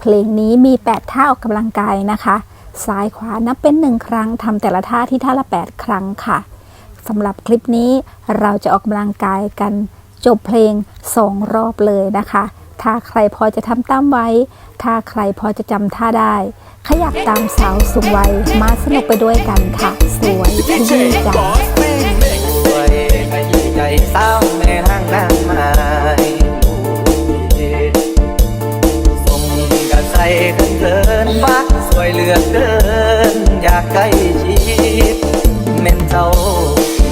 เพลงนี้มี 8 ท่าออกกำลังกายนะคะ ซ้ายขวานับเป็น 1 ครั้งทำแต่ละท่าที่ท่าละ 8 ครั้งค่ะสำหรับคลิปนี้เราจะออกกำลังกายกันจบเพลง 2 รอบเลยนะคะ ถ้าใครพอจะทำตามไว้ ถ้าใครพอจะจำท่าได้ ขยับตามสาวสูงวัยมาสนุกไปด้วยกันค่ะ สวยขยี้ใจส เหลือเกิน อยากใกล้ชิดเม่นเจ้า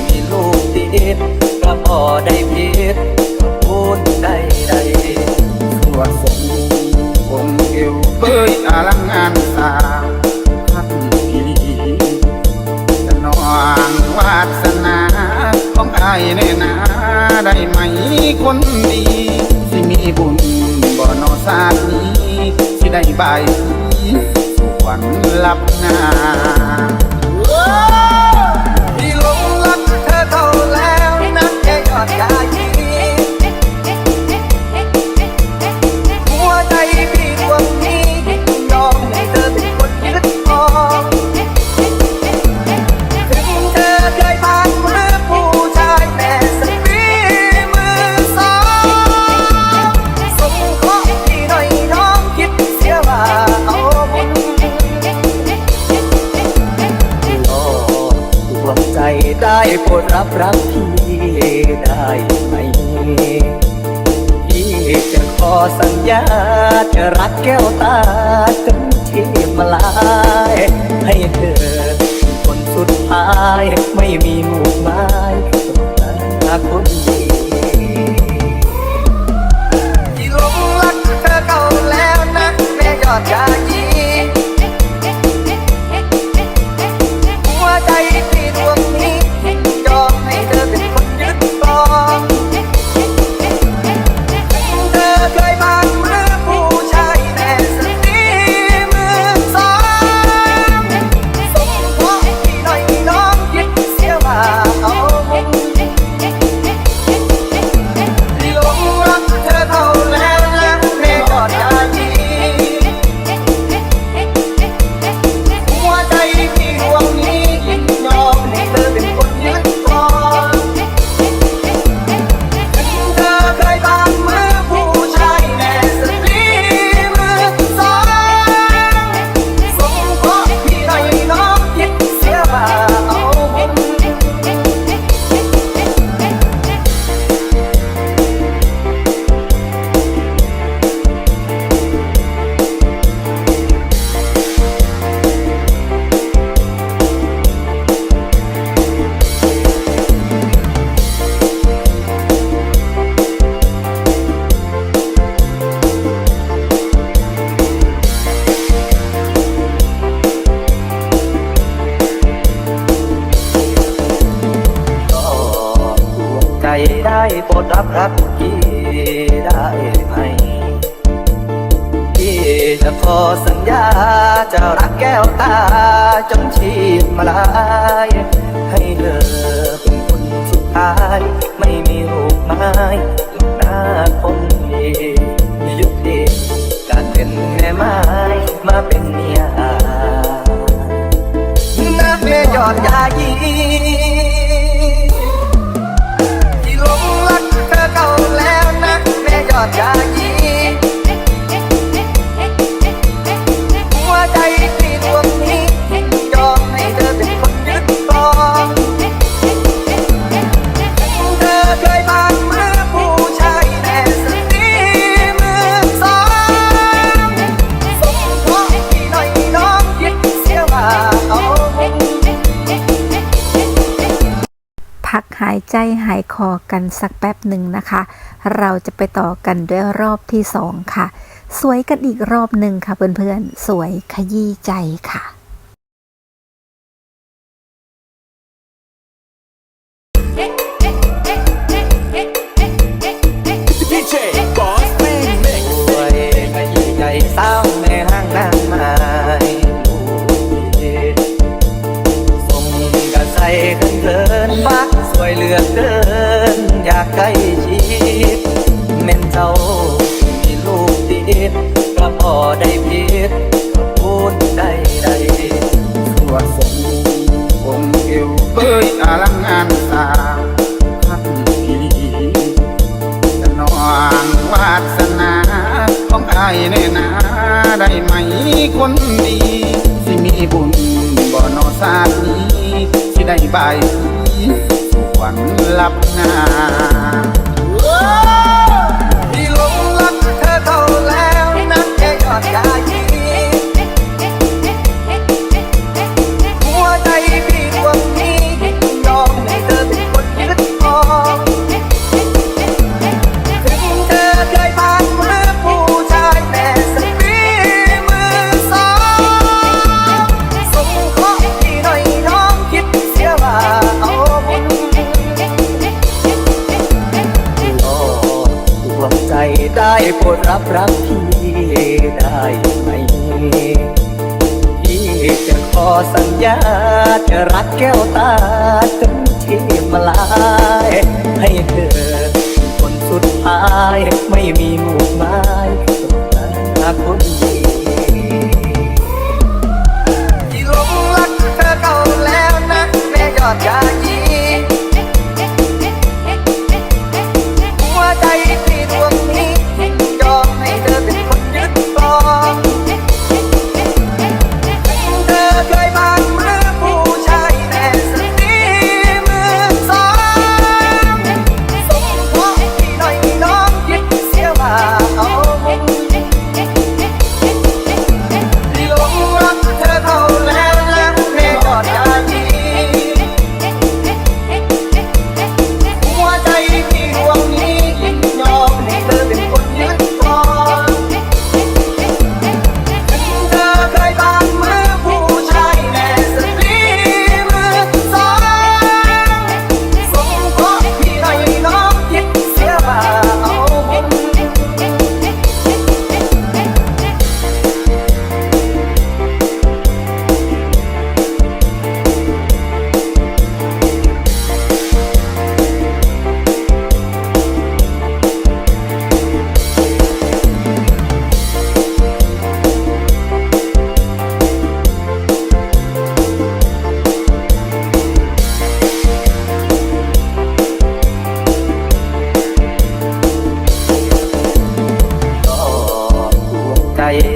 มีลูกติดก็พอได้ผิดก็พูดได้ได้ตัวสงองค์เอวเบยอลังงานสาพักพีสนองวาสนาของไอ้เนนาได้ไหมคนดีสิมีบุญบ่นอสาดนี้สิได้บาย สีสุขวัญลับหนา ได้ไหมพี่จะขอสัญญา จะรักแก้วตาจนที่มาลาย ให้เธอคนสุดท้ายไม่มีหมู่ไม้ตรงหน้าคนดี เธ โปรดรับรักพี่ได้ไหม พี่จะขอสัญญาจะรักแก้วตาจนชีพมาลายายใจหายคอกันสักแป๊บหนึ่งนะคะ เราจะไปต่อกันด้วยรอบที่สองค่ะ สวยกันอีกรอบหนึ่งค่ะเพื่อนๆ สวยขยี้ใจค่ะ ได้ผิดพูดได้ใดสวดทรงองค์เอวเอ้ยอลังงานสร้างพักพีสนองวาสนาของไอ้ายเนนาได้ไหมคนดีสิมีบุญบ่นอศาสตร์นี้ สิได้ใบายสุขวันลับนา โปรดรับรักพี่ได้ไหมพี่จะขอสัญญาจะรักแก้วตาจนที่มาลายให้เธอคนสุดท้ายไม่มีหมู่ไม้ตรงหน้าคน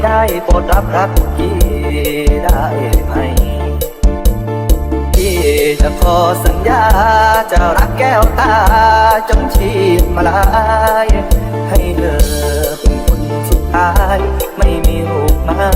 ได้โปรดรับรักพี่ได้ไหมพี่จะขอสัญญาจะรักแก้วตาจงชีพมาลายให้เธอเป็นคนสุดท้าย ไม่มีหูปไม้